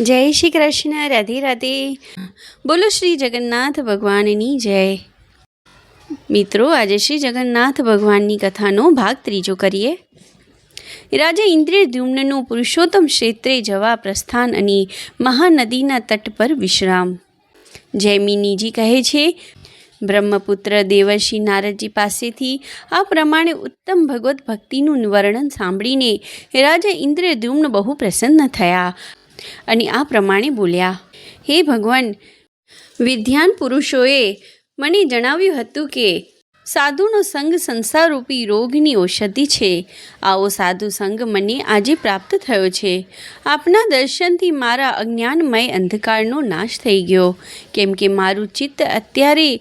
જય શ્રી કૃષ્ણ, રાધે રાધે. બોલો શ્રી જગન્નાથ ભગવાનની જય. મિત્રો, આજે શ્રી જગન્નાથ ભગવાનની કથાનો ભાગ ત્રીજો કરીએ. રાજા ઇન્દ્રિયદ્યુમ્નનું પુરુષોત્તમ ક્ષેત્રે જવા પ્રસ્થાન અને મહાનદીના તટ પર વિશ્રામ. જૈમિનીજી કહે છે, બ્રહ્મપુત્ર દેવર્ષિ નારદજી પાસેથી આ પ્રમાણે ઉત્તમ ભગવત ભક્તિનું વર્ણન સાંભળીને રાજા ઇન્દ્રદ્યુમ્ન બહુ પ્રસન્ન થયા. અને આ પ્રમાણે બોલ્યા, હે ભગવાન વિદ્યાન પુરુષોએ મને જણાવ્યું હતું કે, સાધુનો સંગ સંસારરૂપી રોગની ઔષધિ છે. આવો સાધુ સંગ મને આજે પ્રાપ્ત થયો છે. આપના દર્શનથી મારા અજ્ઞાનમય અંધકારનો નાશ થઈ ગયો. કેમ કે મારું ચિત્ત અત્યારે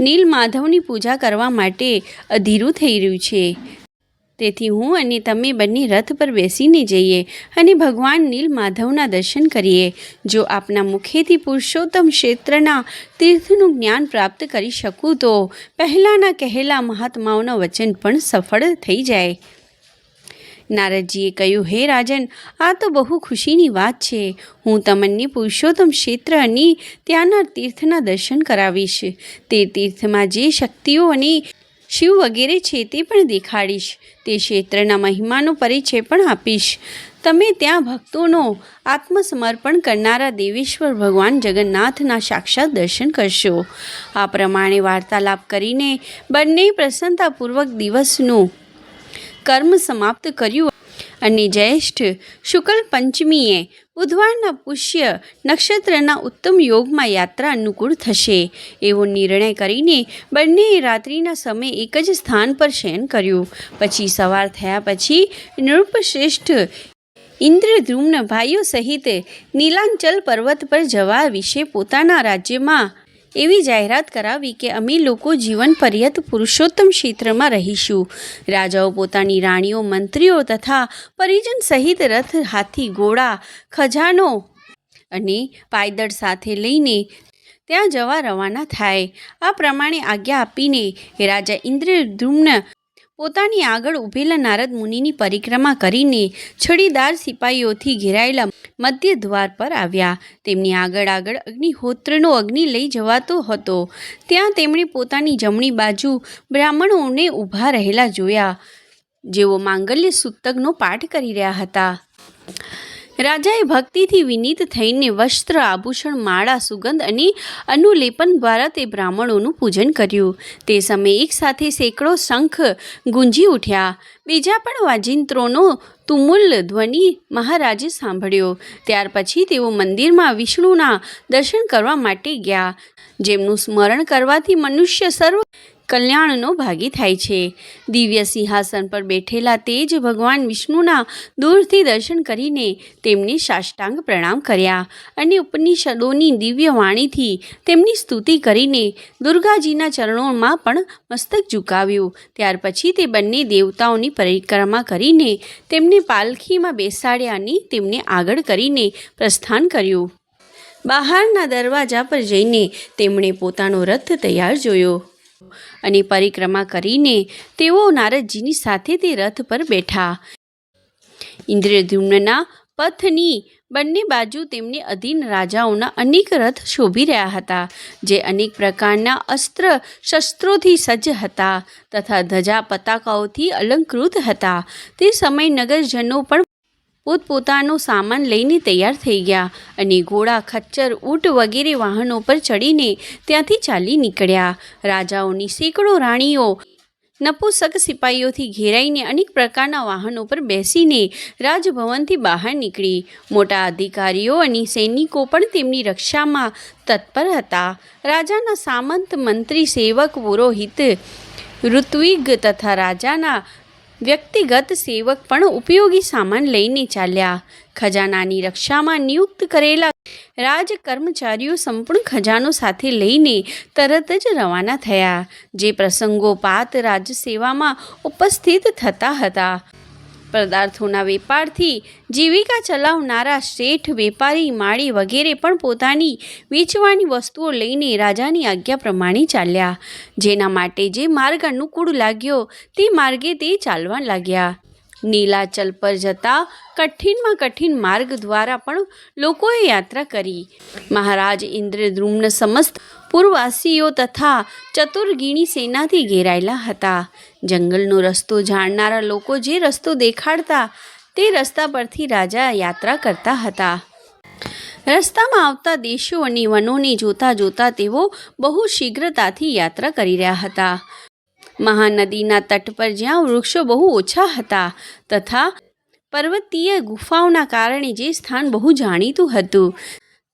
નીલ માધવની પૂજા કરવા માટે અધીરું થઈ રહ્યું છે. તેથી હું અને તમે બંને રથ પર બેસીને જઈએ અને ભગવાન નીલ માધવના દર્શન કરીએ. જો આપના મુખેથી પુરુષોત્તમ ક્ષેત્રના તીર્થનું જ્ઞાન પ્રાપ્ત કરી શકું તો પહેલાંના કહેલા મહાત્માઓના વચન પણ સફળ થઈ જાય. નારદજીએ કહ્યું, હે રાજન, આ તો બહુ ખુશીની વાત છે. હું તમને પુરુષોત્તમ ક્ષેત્ર અને ત્યાંના તીર્થના દર્શન કરાવીશ. તે તીર્થમાં જે શક્તિઓ અને શિવ વગેરે છે તે પણ દેખાડીશ. તે ક્ષેત્રના મહિમાનો પરિચય પણ આપીશ. તમે ત્યાં ભક્તોનો આત્મસમર્પણ કરનારા દેવેશ્વર ભગવાન જગન્નાથના સાક્ષાત દર્શન કરશો. આ પ્રમાણે વાર્તાલાપ કરીને બંને પ્રસન્નતાપૂર્વક દિવસનું કર્મ સમાપ્ત કર્યું અને જ્યેષ્ઠ શુક્લ પંચમીએ બુધવારના પુષ્ય નક્ષત્રના ઉત્તમ યોગમાં યાત્રા અનુકૂળ થશે. એવો નિર્ણય કરીને બંનેએ રાત્રિના સમયે એક જ સ્થાન પર શયન કર્યું. પછી સવાર થયા પછી નૃપશ્રેષ્ઠ ઇન્દ્રધ્રુમ્ન ભાઈઓ સહિત નીલાંચલ પર્વત પર જવા વિશે પોતાના રાજ્યમાં એવી જાહેરાત કરાવી કે અમે લોકો જીવન પર્યત પુરુષોત્તમ ક્ષેત્રમાં રહીશું. રાજાઓ પોતાની રાણીઓ, મંત્રીઓ તથા પરિજન સહિત રથ, હાથી, ઘોડા, ખજાનો અને પાયદળ સાથે લઈને ત્યાં જવા રવાના થાય. આ પ્રમાણે આજ્ઞા આપીને રાજા ઇન્દ્રદ્રુમ્ન પોતાની આગળ ઊભેલા નારદ મુનિની પરિક્રમા કરીને છડીદાર સિપાહીઓથી ઘેરાયેલા મધ્ય દ્વાર પર આવ્યા. તેમની આગળ આગળ અગ્નિહોત્રનો અગ્નિ લઈ જવાતો હતો. ત્યાં તેમણે પોતાની જમણી બાજુ બ્રાહ્મણોને ઊભા રહેલા જોયા. જેઓ માંગલ્ય સૂતકનો પાઠ કરી રહ્યા હતા. રાજાએ ભક્તિથી વિનીત થઈને વસ્ત્ર, આભૂષણ, માળા, સુગંધ અને અનુલેપન દ્વારા તે બ્રાહ્મણોનું પૂજન કર્યું. તે સમયે એકસાથે સેંકડો શંખ ગુંજી ઉઠ્યા. બીજા પણ વાજિંત્રોનો તુમુલ ધ્વનિ મહારાજે સાંભળ્યો. ત્યાર પછી તેઓ મંદિરમાં વિષ્ણુના દર્શન કરવા માટે ગયા, જેમનું સ્મરણ કરવાથી મનુષ્ય સર્વ કલ્યાણનો ભાગી થાય છે. દિવ્ય સિંહાસન પર બેઠેલા તે જ ભગવાન વિષ્ણુના દૂરથી દર્શન કરીને તેમને સાષ્ટાંગ પ્રણામ કર્યા અને ઉપનિષદોની દિવ્ય વાણીથી તેમની સ્તુતિ કરીને દુર્ગાજીના ચરણોમાં પણ મસ્તક ઝુકાવ્યું. ત્યાર પછી તે બંને દેવતાઓની પરિક્રમા કરીને તેમને પાલખીમાં બેસાડ્યા અને તેમને આગળ કરીને પ્રસ્થાન કર્યું. બહારના દરવાજા પર જઈને તેમણે પોતાનો રથ તૈયાર જોયો. અને પરિક્રમા કરીને તેઓ નારદજીની સાથે તે રથ પર બેઠા. ઇન્દ્રદ્યુમ્નના પથની બંને બાજુ તેમને અધીન રાજાઓના અનેક રથ શોભી રહ્યા હતા, જે અનેક પ્રકારના અસ્ત્ર શસ્ત્રોથી સજ્જ હતા તથા ધજા પતાકાઓથી અલંકૃત હતા. તે સમય નગરજનો પણ પોતપોતાનો સામાન લઈને તૈયાર થઈ ગયા અને ઘોડા, ખચ્ચર, ઊંટ વગેરે વાહનો પર ચડીને ત્યાંથી ચાલી નીકળ્યા. રાજાઓની સેંકડો રાણીઓ, નપુસક સિપાહીઓથી ઘેરાઈને અનેક પ્રકારના વાહનો પર બેસીને રાજભવનથી બહાર નીકળી. મોટા અધિકારીઓ અને સૈનિકો પણ તેમની રક્ષામાં તત્પર હતા. રાજાના સામંત મંત્રી સેવક પુરોહિત ઋત્વિગ તથા રાજાના વ્યક્તિગત સેવક પણ ઉપયોગી સામાન લઈને ચાલ્યા. ખજાનાની રક્ષામાં નિયુક્ત કરેલા રાજ કર્મચારીઓ સંપૂર્ણ ખજાનો સાથે લઈને તરત જ રવાના થયા, જે પ્રસંગોપાત રાજસેવામાં ઉપસ્થિત થતા હતા. પદાર્થોના વેપારથી જીવિકા ચલાવનારા શેઠ, વેપારી, માળી વગેરે પણ પોતાની વેચવાની વસ્તુઓ લઈને રાજાની આજ્ઞા પ્રમાણે ચાલ્યા. જેના માટે જે માર્ગ અનુકૂળ લાગ્યો તે માર્ગે તે ચાલવા લાગ્યા. નીલાચલ પર જતા કઠિનમાં કઠિન માર્ગ દ્વારા પણ લોકોએ યાત્રા કરી. મહારાજ ઇન્દ્રદ્રુમ્ન સમસ્ત પૂર્વવાસીઓ તથા ચતુર્ગીણી સેનાથી ઘેરાયેલા હતા. જંગલનો રસ્તો જાણનારા લોકો જે રસ્તો દેખાડતા તે રસ્તા પરથી રાજા યાત્રા કરતા હતા. રસ્તામાં આવતા દેશો અને વનોને જોતા જોતા તેઓ બહુ શીઘ્રતાથી યાત્રા કરી રહ્યા હતા. મહાનદીના તટ પર જ્યાં વૃક્ષો બહુ ઓછા હતા તથા પર્વતીય ગુફાઓના કારણે જે સ્થાન બહુ જાણીતું હતું.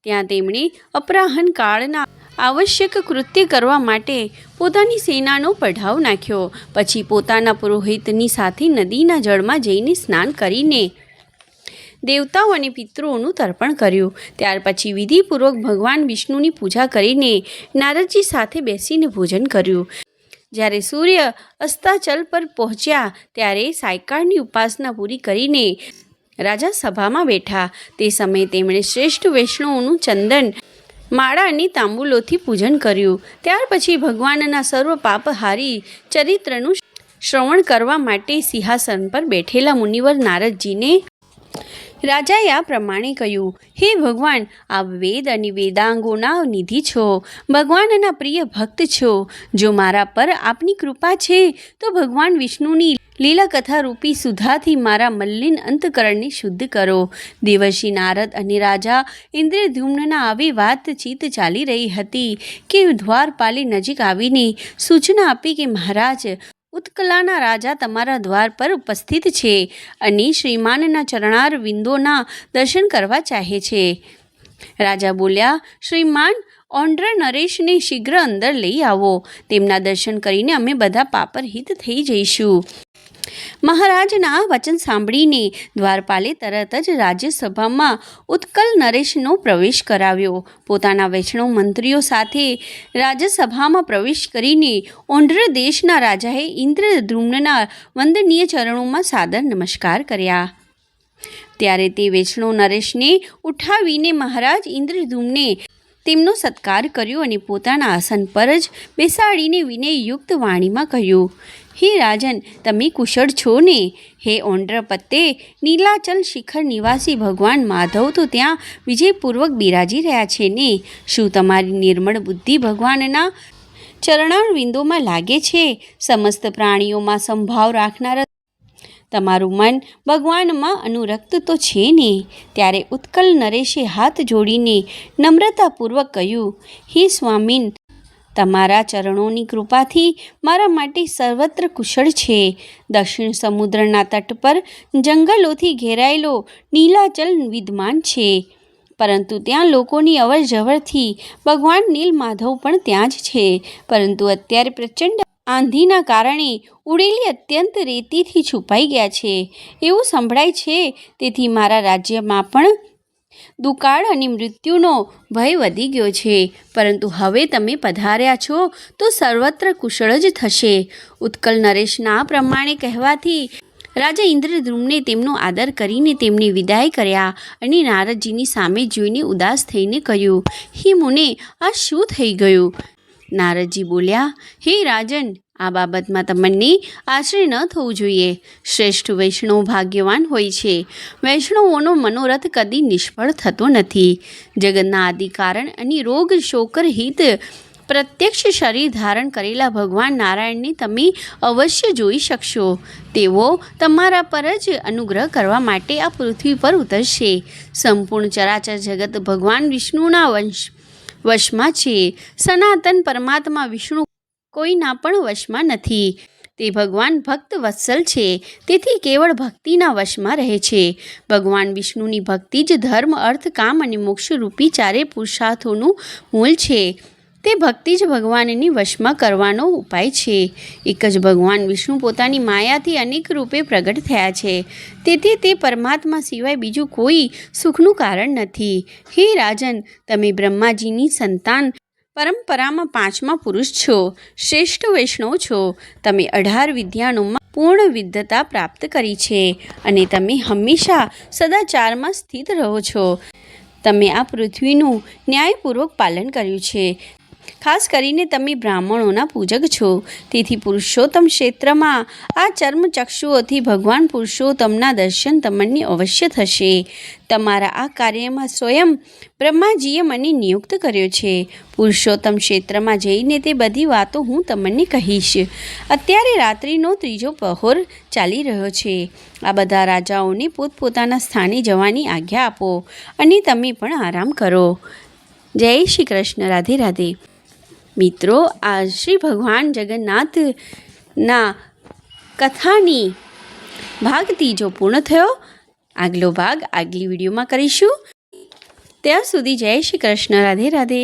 ત્યાં તેમણે અપરાહન કાળના આવશ્યક કૃત્ય કરવા માટે પોતાની સેનાનો પઢાવ નાખ્યો. પછી પોતાના પુરોહિતની સાથે નદીના જળમાં જઈને સ્નાન કરીને દેવતાઓ અને પિતૃઓનું તર્પણ કર્યું. ત્યાર પછી વિધિપૂર્વક ભગવાન વિષ્ણુની પૂજા કરીને નારદજી સાથે બેસીને ભોજન કર્યું. જ્યારે સૂર્ય અસ્તાચલ પર પહોંચ્યા ત્યારે સાયકાળની ઉપાસના પૂરી કરીને રાજા સભામાં બેઠા. તે સમયે તેમણે શ્રેષ્ઠ વૈષ્ણવોનું ચંદન, માળા અને તાંબુલોથી પૂજન કર્યું. ત્યાર પછી ભગવાનના સર્વ પાપહારી ચરિત્રનું શ્રવણ કરવા માટે સિંહાસન પર બેઠેલા મુનિવર નારદજીને રાજાએ આ પ્રમાણે કહ્યું, હે ભગવાન, આપ વેદ અને વેદાંગોના નિધિ છો. ભગવાનના પ્રિય ભક્ત છો. જો મારા પર આપની કૃપા છે, તો ભગવાન વિષ્ણુની લીલા કથા રૂપી સુધાથી મારા મલ્લિન અંતકરણને શુદ્ધ કરો. દેવર્ષિ નારદ અને રાજા ઇન્દ્રધ્યુમ્નના આવી વાતચીત ચાલી રહી હતી કે દ્વારપાલે નજીક આવીને સૂચના આપી કે મહારાજ ઉત્કલાના રાજા તમારા દ્વાર પર ઉપસ્થિત છે અને શ્રીમાનના ચરણાર વિંદોના દર્શન કરવા ચાહે છે. રાજા બોલ્યા, શ્રીમાન ઓંડ્ર નરેશને શીઘ્ર અંદર લઈ આવો. તેમના દર્શન કરીને અમે બધા પાપરહિત થઈ જઈશું. મહારાજના વચન સાંભળીને દ્વારપાલે તરત જ રાજ્યસભામાં ઉત્કલ નરેશનો પ્રવેશ કરાવ્યો. પોતાના વૈષ્ણવ મંત્રીઓ સાથે રાજ્યસભામાં પ્રવેશ કરીને ઓંડ્ર દેશના રાજાએ ઇન્દ્રદ્રુમ્નના વંદનીય ચરણોમાં સાદર નમસ્કાર કર્યા. ત્યારે તે વૈષ્ણવ નરેશને ઉઠાવીને મહારાજ ઇન્દ્રધૂમને તેમનો સત્કાર કર્યો અને પોતાના આસન પર જ બેસાડીને વિનયયુક્ત વાણીમાં કહ્યું હે રાજન, તમે કુશળ છો ને? હે ઓંડ્રપત્તે નીલાચલ શિખર નિવાસી ભગવાન માધવ તો ત્યાં વિજયપૂર્વક બિરાજી રહ્યા છે ને? શું તમારી નિર્મળ બુદ્ધિ ભગવાનના ચરણાર વિંદોમાં લાગે છે? સમસ્ત પ્રાણીઓમાં સંભાવ રાખનારા તમારું મન ભગવાનમાં અનુરક્ત તો છે ને? ત્યારે ઉત્કલ નરેશે હાથ જોડીને નમ્રતાપૂર્વક કહ્યું, હે સ્વામીન તમારા ચરણોની કૃપાથી મારા માટે સર્વત્ર કુશળ છે. દક્ષિણ સમુદ્રના તટ પર જંગલોથી ઘેરાયેલો નીલાચલ વિદ્યમાન છે. પરંતુ ત્યાં લોકોની અવર જવરથી ભગવાન નીલ માધવ પણ ત્યાં જ છે. પરંતુ અત્યારે પ્રચંડ આંધીના કારણે ઉડેલી અત્યંત રેતીથી છુપાઈ ગયા છે. એવું સંભળાય છે. તેથી મારા રાજ્યમાં પણ દુકાળ અને મૃત્યુનો ભય વધી ગયો છે. પરંતુ હવે તમે પધાર્યા છો તો સર્વત્ર કુશળ જ થશે. ઉત્કલ નરેશના પ્રમાણે કહેવાથી રાજા ઇન્દ્રદ્રુમને તેમનો આદર કરીને તેમની વિદાય કર્યા અને નારદજીની સામે જોઈને ઉદાસ થઈને કહ્યું, હે મુને, આ શું થઈ ગયું? નારદજી બોલ્યા, હે રાજન આ બાબતમાં તમને આશ્રય ન થવું જોઈએ. શ્રેષ્ઠ વૈષ્ણવ ભાગ્યવાન હોય છે. વૈષ્ણવોનો મનોરથ કદી નિષ્ફળ થતો નથી. જગતના આદિ કારણ અને રોગ શોકર હિત પ્રત્યક્ષ શરીર ધારણ કરેલા ભગવાન નારાયણને તમે અવશ્ય જોઈ શકશો. તેઓ તમારા પર જ અનુગ્રહ કરવા માટે આ પૃથ્વી પર ઉતરશે. સંપૂર્ણ ચરાચર જગત ભગવાન વિષ્ણુના વંશ વશમાં છે. સનાતન પરમાત્મા વિષ્ણુ કોઈના પણ વશમાં નથી. તે ભગવાન ભક્ત વત્સલ છે. તેથી કેવળ ભક્તિના વશમાં રહે છે. ભગવાન વિષ્ણુની ભક્તિ જ ધર્મ, અર્થ, કામ અને મોક્ષરૂપી ચારે પુરુષાર્થોનું મૂળ છે. તે ભક્તિ જ ભગવાનની વશમાં કરવાનો ઉપાય છે. એક જ ભગવાન વિષ્ણુ પોતાની માયાથી અનેક રૂપે પ્રગટ થયા છે. તેથી તે પરમાત્મા સિવાય બીજું કોઈ સુખનું કારણ નથી. હે રાજન, તમે બ્રહ્માજીની સંતાન પરંપરામાં પાંચમા પુરુષ છો, શ્રેષ્ઠ વૈષ્ણવ છો. તમે અઢાર વિદ્યાનોમાં પૂર્ણ વિદ્ધતા પ્રાપ્ત કરી છે અને તમે હંમેશા સદાચારમાં સ્થિત રહો છો. તમે આ પૃથ્વીનું ન્યાયપૂર્વક પાલન કર્યું છે. ખાસ કરીને તમે બ્રાહ્મણોના પૂજક છો. તેથી પુરુષોત્તમ ક્ષેત્રમાં આ ચર્મચક્ષુઓથી ભગવાન પુરુષોત્તમના દર્શન તમને અવશ્ય થશે. તમારા આ કાર્યમાં સ્વયં બ્રહ્માજીએ મને નિયુક્ત કર્યો છે. પુરુષોત્તમ ક્ષેત્રમાં જઈને તે બધી વાતો હું તમને કહીશ. અત્યારે રાત્રિનો ત્રીજો પહોર ચાલી રહ્યો છે. આ બધા રાજાઓને પોતપોતાના સ્થાને જવાની આજ્ઞા આપો અને તમે પણ આરામ કરો. જય શ્રી કૃષ્ણ. રાધે રાધે. મિત્રો આ શ્રી ભગવાન જગન્નાથના કથાની ભાગ ત્રીજો પૂર્ણ થયો, આગલો ભાગ આગલી વિડીયોમાં કરીશું. ત્યાં સુધી જય શ્રી કૃષ્ણ. રાધે રાધે.